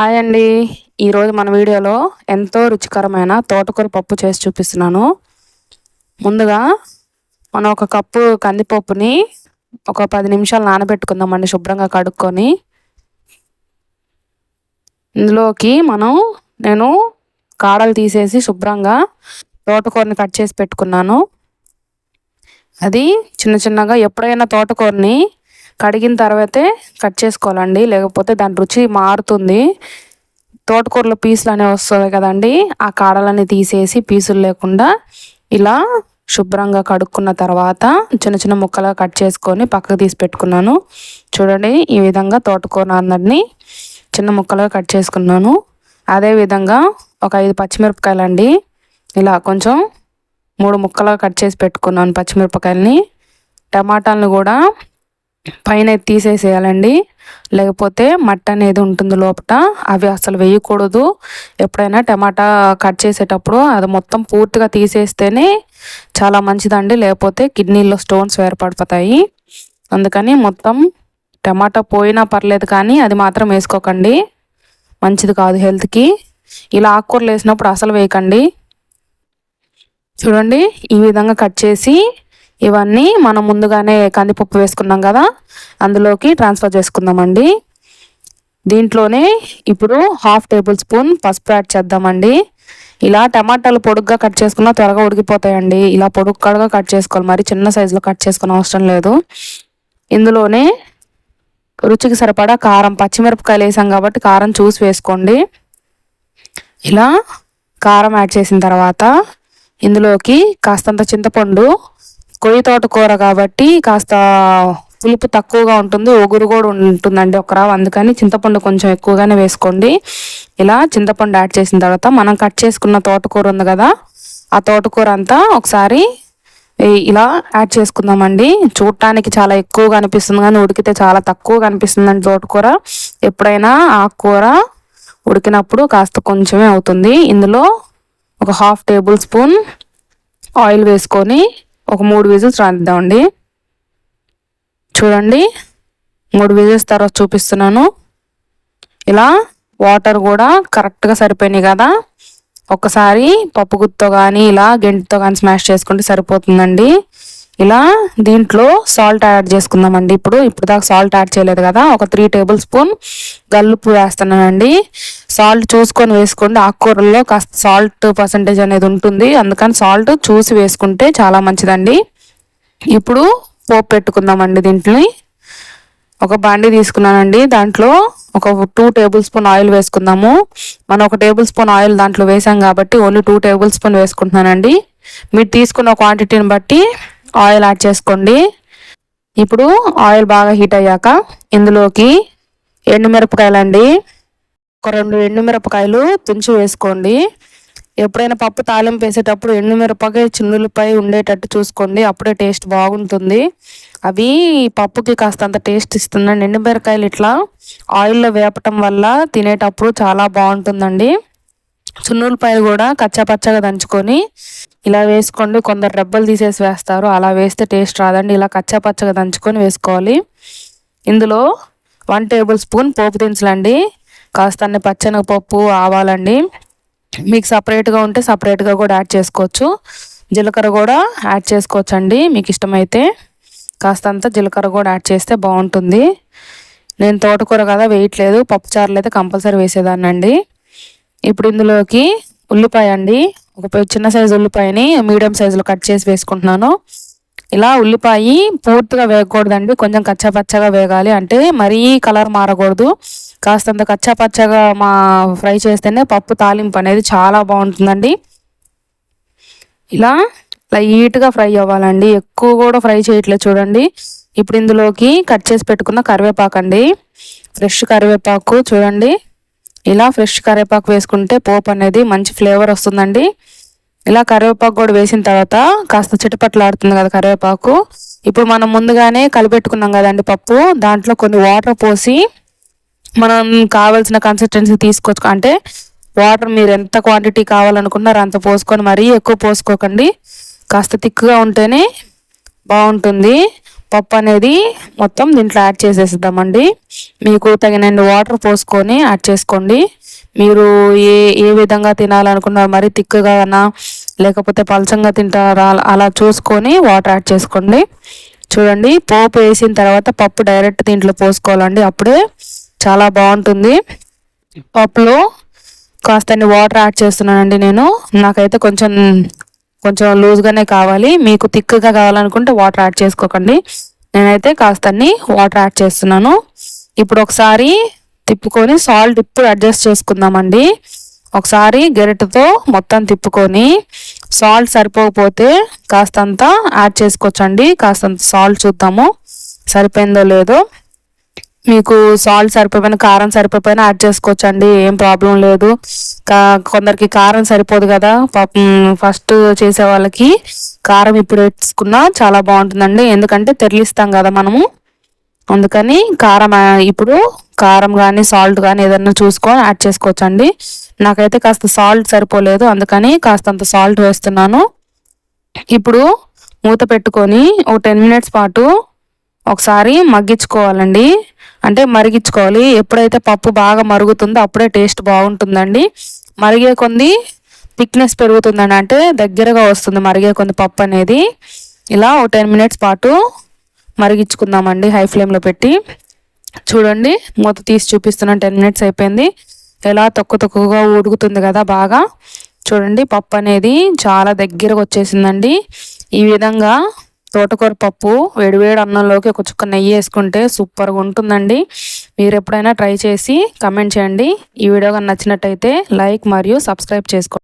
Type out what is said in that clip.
Hi అండి. ఈరోజు మన వీడియోలో ఎంతో రుచికరమైన తోటకూర పప్పు చేసి చూపిస్తున్నాను. ముందుగా మనం ఒక కప్పు కందిపప్పుని ఒక పది నిమిషాలు నానబెట్టుకుందామండి శుభ్రంగా కడుక్కొని. ఇందులోకి మనం నేను కాడలు తీసేసి శుభ్రంగా తోటకూరని కట్ చేసి పెట్టుకున్నాను. అది చిన్న చిన్నగా ఎప్పుడైనా తోటకూరని కడిగిన తర్వాతే కట్ చేసుకోవాలండి. లేకపోతే దాని రుచి మారుతుంది. తోటకూరలో పీసులు అనేవి వస్తుంది కదండి. ఆ కాడలని తీసేసి పీసులు లేకుండా ఇలా శుభ్రంగా కడుక్కున్న తర్వాత చిన్న చిన్న ముక్కలుగా కట్ చేసుకొని పక్కకు తీసి పెట్టుకున్నాను. చూడండి ఈ విధంగా తోటకూర అందరిని చిన్న ముక్కలుగా కట్ చేసుకున్నాను. అదేవిధంగా ఒక ఐదు పచ్చిమిరపకాయలు అండి ఇలా కొంచెం మూడు ముక్కలుగా కట్ చేసి పెట్టుకున్నాను పచ్చిమిరపకాయలని. టమాటాలను కూడా పైన తీసేసేయాలండి. లేకపోతే మట్టి అనేది ఉంటుంది లోపల అవి అసలు వేయకూడదు. ఎప్పుడైనా టమాటా కట్ చేసేటప్పుడు అది మొత్తం పూర్తిగా తీసేస్తేనే చాలా మంచిదండి. లేకపోతే కిడ్నీలో స్టోన్స్ ఏర్పడిపోతాయి. అందుకని మొత్తం టమాటా పోయినా పర్లేదు కానీ అది మాత్రం వేసుకోకండి. మంచిది కాదు హెల్త్కి. ఇలా ఆకుకూరలు వేసినప్పుడు అసలు వేయకండి. చూడండి ఈ విధంగా కట్ చేసి ఇవన్నీ మనం ముందుగానే కందిపప్పు వేసుకున్నాం కదా అందులోకి ట్రాన్స్ఫర్ చేసుకుందామండి. దీంట్లోనే ఇప్పుడు హాఫ్ టేబుల్ స్పూన్ పసుపు యాడ్ చేద్దామండి. ఇలా టమాటాలు పొడుగ్గా కట్ చేసుకున్నా త్వరగా ఉడికిపోతాయండి. ఇలా పొడుగ్గా కట్ చేసుకోవాలి. మరి చిన్న సైజులో కట్ చేసుకునే అవసరం లేదు. ఇందులోనే రుచికి సరిపడా కారం పచ్చిమిరపకాయలు వేసాం కాబట్టి కారం చూసి వేసుకోండి. ఇలా కారం యాడ్ చేసిన తర్వాత ఇందులోకి కాస్తంత చింతపండు కొయ్యి తోటకూర కాబట్టి కాస్త పులుపు తక్కువగా ఉంటుంది ఒగురు కూడా ఉంటుందండి ఒక రావు. అందుకని చింతపండు కొంచెం ఎక్కువగానే వేసుకోండి. ఇలా చింతపండు యాడ్ చేసిన తర్వాత మనం కట్ చేసుకున్న తోటకూర ఉంది కదా ఆ తోటకూర అంతా ఒకసారి ఇలా యాడ్ చేసుకుందామండి. చూడటానికి చాలా ఎక్కువగా అనిపిస్తుంది కానీ ఉడికితే చాలా తక్కువగా అనిపిస్తుందండి తోటకూర. ఎప్పుడైనా ఆకుకూర ఉడికినప్పుడు కాస్త కొంచెమే అవుతుంది. ఇందులో ఒక హాఫ్ టేబుల్ స్పూన్ ఆయిల్ వేసుకొని ఒక మూడు విజిల్స్ రాద్దామండి. చూడండి. మూడు విజిల్స్ తర్వాత చూపిస్తున్నాను. ఇలా వాటర్ కూడా కరెక్ట్గా సరిపోయినాయి కదా. ఒకసారి పప్పు గుత్తో కానీ ఇలా గెంటితో కానీ స్మాష్ చేసుకుంటే సరిపోతుందండి. ఇలా దీంట్లో సాల్ట్ యాడ్ చేసుకుందామండి. ఇప్పుడు ఇప్పుడు దాకా సాల్ట్ యాడ్ చేయలేదు కదా. ఒక త్రీ టేబుల్ స్పూన్ గల్లుప్పు వేస్తున్నానండి. సాల్ట్ చూసుకొని వేసుకోండి. ఆకుకూరల్లో కాస్త సాల్ట్ పర్సంటేజ్ అనేది ఉంటుంది. అందుకని సాల్ట్ చూసి వేసుకుంటే చాలా మంచిదండి. ఇప్పుడు పోపు పెట్టుకుందామండి దీంట్లో ఒక బాండి తీసుకున్నానండి. దాంట్లో ఒక టూ టేబుల్ స్పూన్ ఆయిల్ వేసుకుందాము. మనం ఒక టేబుల్ స్పూన్ ఆయిల్ దాంట్లో వేసాం కాబట్టి ఓన్లీ టూ టేబుల్ స్పూన్ వేసుకుంటున్నానండి. మీరు తీసుకున్న క్వాంటిటీని బట్టి ఆయిల్ యాడ్ చేసుకోండి. ఇప్పుడు ఆయిల్ బాగా హీట్ అయ్యాక ఇందులోకి ఎండుమిరపకాయలండి. ఒక రెండు ఎండుమిరపకాయలు తుంచి వేసుకోండి. ఎప్పుడైనా పప్పు తాలింపు వేసేటప్పుడు ఎండుమిరపకాయ చిన్నులపై ఉండేటట్టు చూసుకోండి. అప్పుడే టేస్ట్ బాగుంటుంది. అవి పప్పుకి కాస్త అంత టేస్ట్ ఇస్తుందండి. ఎండుమిరకాయలు ఇట్లా ఆయిల్లో వేపటం వల్ల తినేటప్పుడు చాలా బాగుంటుందండి. చున్నులపాయలు కూడా కచ్చా పచ్చగా దంచుకొని ఇలా వేసుకోండి. కొందరు రెబ్బలు తీసేసి వేస్తారు. అలా వేస్తే టేస్ట్ రాదండి. ఇలా కచ్చా పచ్చగా దంచుకొని వేసుకోవాలి. ఇందులో వన్ టేబుల్ స్పూన్ పోపు దినుసులండి. కాస్త అన్ని పచ్చనగపప్పు ఆవాలండి. మీకు సపరేట్గా ఉంటే సపరేట్గా కూడా యాడ్ చేసుకోవచ్చు. జీలకర్ర కూడా యాడ్ చేసుకోవచ్చు అండి మీకు ఇష్టమైతే కాస్తంత జీలకర్ర కూడా యాడ్ చేస్తే బాగుంటుంది. నేను తోటకూర కదా వేయట్లేదు. పప్పుచారులు అయితే కంపల్సరీ వేసేదాన్ని అండి ఇప్పుడు ఇందులోకి ఉల్లిపాయ అండి. ఒక చిన్న సైజు ఉల్లిపాయని మీడియం సైజులో కట్ చేసి వేసుకుంటున్నాను. ఇలా ఉల్లిపాయ పూర్తిగా వేయకూడదండి కొంచెం కచ్చాపచ్చగా వేగాలి అంటే మరీ కలర్ మారకూడదు. కాస్తంత కచ్చాపచ్చగా మా ఫ్రై చేస్తేనే పప్పు తాలింపు అనేది చాలా బాగుంటుందండి. ఇలా లైట్గా ఫ్రై అవ్వాలండి. ఎక్కువ కూడా ఫ్రై చేయట్లేదు చూడండి. ఇప్పుడు ఇందులోకి కట్ చేసి పెట్టుకున్న కరివేపాకు అండి ఫ్రెష్ కరివేపాకు చూడండి. ఇలా ఫ్రెష్ కరివేపాకు వేసుకుంటే పోపు అనేది మంచి ఫ్లేవర్ వస్తుందండి. ఇలా కరివేపాకు కూడా వేసిన తర్వాత కాస్త చిటపట్లాడుతుంది కదా కరివేపాకు ఇప్పుడు మనం ముందుగానే కలిపెట్టుకున్నాం కదండి పప్పు. దాంట్లో కొన్ని వాటర్ పోసి మనం కావాల్సిన కన్సిస్టెన్సీ తీసుకోవచ్చు. అంటే వాటర్ మీరు ఎంత క్వాంటిటీ కావాలనుకున్నారో అంత పోసుకొని మరీ ఎక్కువ పోసుకోకండి. కాస్త థిక్గా ఉంటేనే బాగుంటుంది. పప్పు అనేది మొత్తం దీంట్లో యాడ్ చేసేద్దామండి మీకు తగినన్ని వాటర్ పోసుకొని యాడ్ చేసుకోండి. మీరు ఏ ఏ విధంగా తినాలనుకున్నారు మరి తిక్కుగానా లేకపోతే పలచంగా తింటారా అలా చూసుకొని వాటర్ యాడ్ చేసుకోండి. చూడండి పోపు వేసిన తర్వాత పప్పు డైరెక్ట్ దీంట్లో పోసుకోవాలండి. అప్పుడే చాలా బాగుంటుంది. పప్పులో కాస్త వాటర్ యాడ్ చేస్తున్నానండి నేను. నాకైతే కొంచెం కొంచెం లూజ్గానే కావాలి. మీకు థిక్గా కావాలనుకుంటే వాటర్ యాడ్ చేసుకోకండి. నేనైతే కాస్త వాటర్ యాడ్ చేస్తున్నాను. ఇప్పుడు ఒకసారి తిప్పుకొని సాల్ట్ ఇప్పుడు అడ్జస్ట్ చేసుకుందామండి. ఒకసారి గెరటితో మొత్తం తిప్పుకొని సాల్ట్ సరిపోకపోతే కాస్తంత యాడ్ చేసుకోవచ్చండి. కాస్తంత సాల్ట్ చూద్దాము. సరిపోయిందో లేదో. మీకు సాల్ట్ సరిపోయిన కారం సరిపోయినా యాడ్ చేసుకోవచ్చు అండి ఏం ప్రాబ్లం లేదు. కొందరికి కారం సరిపోదు కదా ఫస్ట్ చేసే వాళ్ళకి కారం ఇప్పుడు వేసుకున్నా చాలా బాగుంటుందండి. ఎందుకంటే తెరలిస్తాం కదా మనము. అందుకని కారం ఇప్పుడు కారం కానీ సాల్ట్ కానీ ఏదన్నా చూసుకొని యాడ్ చేసుకోవచ్చండి. నాకైతే కాస్త సాల్ట్ సరిపోలేదు అందుకని కాస్తంత సాల్ట్ వేస్తున్నాను. ఇప్పుడు మూత పెట్టుకొని ఒక టెన్ మినిట్స్ పాటు ఒకసారి మగ్గించుకోవాలండి. అంటే మరిగించుకోవాలి. ఎప్పుడైతే పప్పు బాగా మరుగుతుందో అప్పుడే టేస్ట్ బాగుంటుందండి. మరిగే కొంది థిక్నెస్ పెరుగుతుందండి. అంటే దగ్గరగా వస్తుంది మరిగే కొంది పప్పు అనేది. ఇలా ఒక టెన్ మినిట్స్ పాటు మరిగించుకుందామండి హై ఫ్లేమ్లో పెట్టి. చూడండి మూత తీసి చూపిస్తున్నాను టెన్ మినిట్స్ అయిపోయింది. ఎలా తక్కువ తక్కువగా ఉడుకుతుంది కదా బాగా. చూడండి పప్పు అనేది చాలా దగ్గరకు వచ్చేసిందండి. ఈ విధంగా తోటకూర పప్పు వేడివేడి అన్నంలోకి ఒక చుక్క నెయ్యి వేసుకుంటే సూపర్గా ఉంటుందండి. మీరు ఎప్పుడైనా ట్రై చేసి కమెంట్ చేయండి. ఈ వీడియో కానీ నచ్చినట్టయితే లైక్ మరియు సబ్స్క్రైబ్ చేసుకోండి.